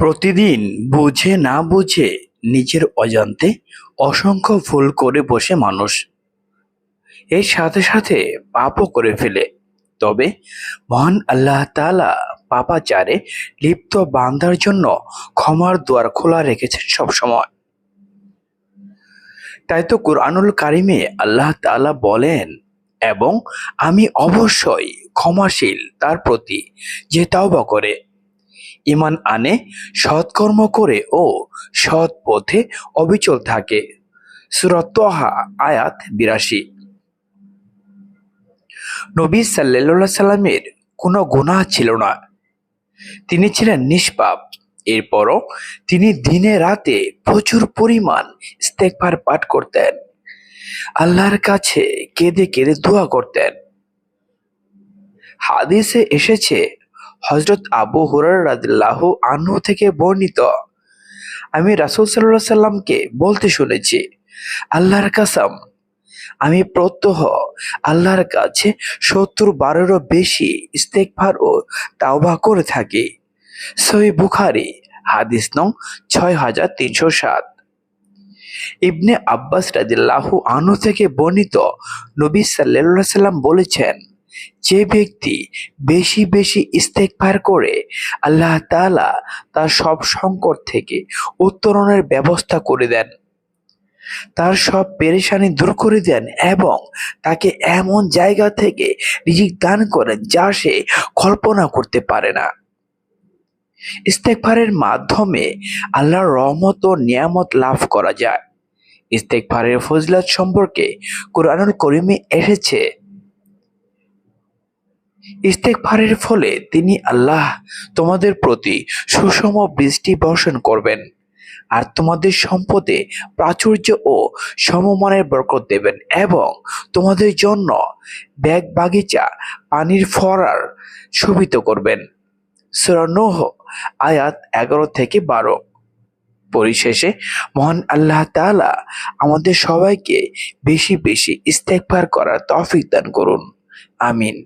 প্রতিদিন বুঝে না বুঝে নিজের অজান্তে অসংখ্য ভুল করে বসে মানুষ। এর সাথে সাথে পাপও করে ফেলে। তবে মহান আল্লাহ তাআলা পাপাচারে লিপ্ত বান্দার জন্য ক্ষমার দুয়ার খোলা রেখেছেন সবসময়। তাই তো কোরআনুল কারিমে আল্লাহ তাআলা বলেন, এবং আমি অবশ্যই ক্ষমাশীল তার প্রতি যে তাওবা করে। ইমান আনে, সৎকর্ম করে ও সৎ পথে অবিচল থাকে। সুরতহা আয়াত বিরাশি। নবী সাল্লাল্লাহু সাল্লামের কোনো গুনাহ ছিল না। তিনি ছিলেন নিষ্পাপ। এরপরও তিনি দিনে রাতে প্রচুর পরিমাণ ইস্তেগফার পাঠ করতেন। আল্লাহর কাছে কেঁদে কেঁদে দোয়া করতেন। হাদিসে এসেছে হজরত আবু হুরার রাদিল্লাহ আনহু থেকে বর্ণিত। আমি রাসূল সাল্লাল্লাহু সাল্লামকে বলতে শুনেছি, আল্লাহর কাসাম, আমি প্রত্যহ আল্লাহর কাছে সত্তর বারেরও বেশি ইস্তেকভার ও তাওবা করে থাকি। সহি বুখারি, হাদিস নং ছয় হাজার তিনশো সাত। ইবনে আব্বাস রাদিল্লাহু আনু থেকে বর্ণিত নবী সাল্লাল্লাহু সাল্লাম বলেছেন যে ব্যক্তি বেশি বেশি ইস্তেকভার করে, আল্লাহ তালা তার সব সংকট থেকে উত্তরণের ব্যবস্থা করে দেন। তার সব পেরেশানি দূর করে দেন এবং তাকে এমন জায়গা থেকে রিজিক দান করেন যা সে কল্পনা করতে পারে না। ইস্তেকভারের মাধ্যমে আল্লাহর রহমত ও নিয়ামত লাভ করা যায়। ইস্তেকভারের ফজলত সম্পর্কে কোরআনুল করিমে এসেছে ইস্তেকভারের ফলে তিনি আল্লাহ তোমাদের প্রতি সুষম বৃষ্টি বর্ষণ করবেন আর তোমাদের সম্পদে প্রাচুর্য ও সমমানের বরকত দেবেন এবং তোমাদের জন্য ব্যাগ বাগিচা, পানির ফরার শোভিত করবেন। সুরানোহ আয়াত এগারো থেকে বারো। পরিশেষে, মহান আল্লাহ তাআলা আমাদের সবাইকে বেশি বেশি ইস্তেকবার করার তৌফিক দান করুন। আমিন।